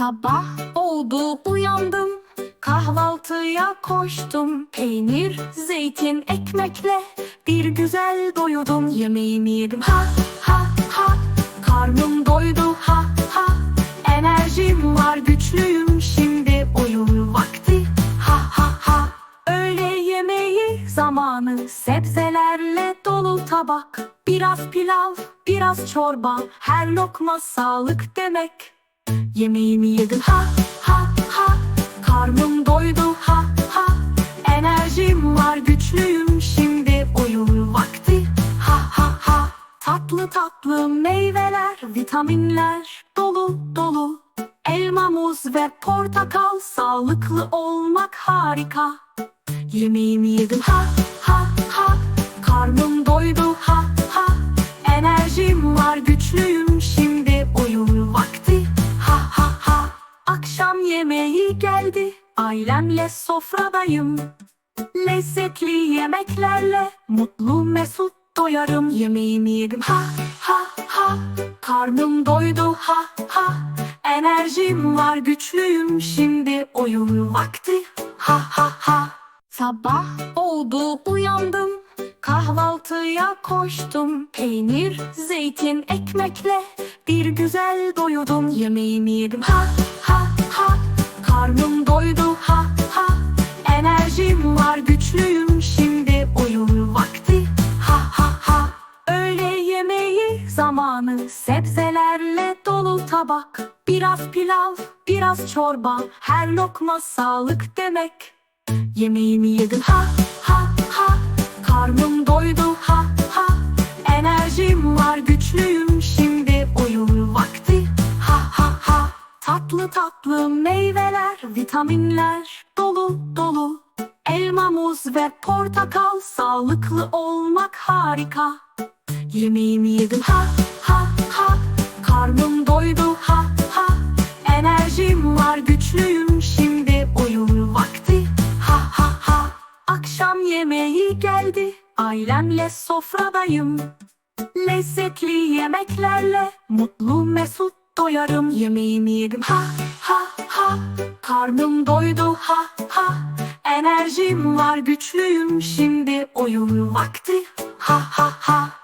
Sabah oldu uyandım. Kahvaltıya koştum. Peynir, zeytin, ekmekle Bir güzel doyudum Yemeğimi yedim. Ha ha ha. Karnım doydu. Ha ha. Enerjim var güçlüyüm. Şimdi oyun vakti. Ha ha ha. Öğle yemeği zamanı Sebzelerle dolu tabak. Biraz pilav, biraz çorba. Her lokma sağlık demek Yemeğimi yedim. Ha ha ha. Karnım doydu. Ha ha. Enerjim var güçlüyüm. Şimdi oyun vakti. Ha ha ha. Tatlı tatlı meyveler vitaminler. Dolu dolu. Elma muz ve portakal. Sağlıklı olmak harika. Yemeğimi yedim. Ha ha ha. Karnım doydu. Ha ha. Enerjim var güçlüyüm Akşam yemeği geldi. Ailemle sofradayım. Lezzetli yemeklerle mutlu mesut doyarım. Yemeğimi yedim. Ha ha ha. Karnım doydu. Ha ha. Enerjim var güçlüyüm. Şimdi oyun vakti. Ha ha ha. Sabah oldu. Uyandım. Kahvaltıya koştum. Peynir, zeytin, ekmekle Bir güzel doyudum Yemeğimi yedim. Ha zamanı Sebzelerle dolu tabak. Biraz pilav, biraz çorba. Her lokma sağlık demek. Yemeğimi yedim. Ha ha ha. Karnım doydu. Ha ha. Enerjim var güçlüyüm. Şimdi oyun vakti. Ha ha ha. Tatlı tatlı meyveler vitaminler. Dolu dolu. Elma muz ve portakal. Sağlıklı olmak harika Yemeğimi yedim. Ha ha ha. Karnım doydu. Ha ha. Enerjim var güçlüyüm. Şimdi oyun vakti. Ha ha ha. Akşam yemeği geldi. Ailemle sofradayım. Lezzetli yemeklerle mutlu mesut doyarım. Yemeğimi yedim. Ha ha ha. Karnım doydu. Ha ha. Enerjim var güçlüyüm. Şimdi oyun vakti. Ha ha ha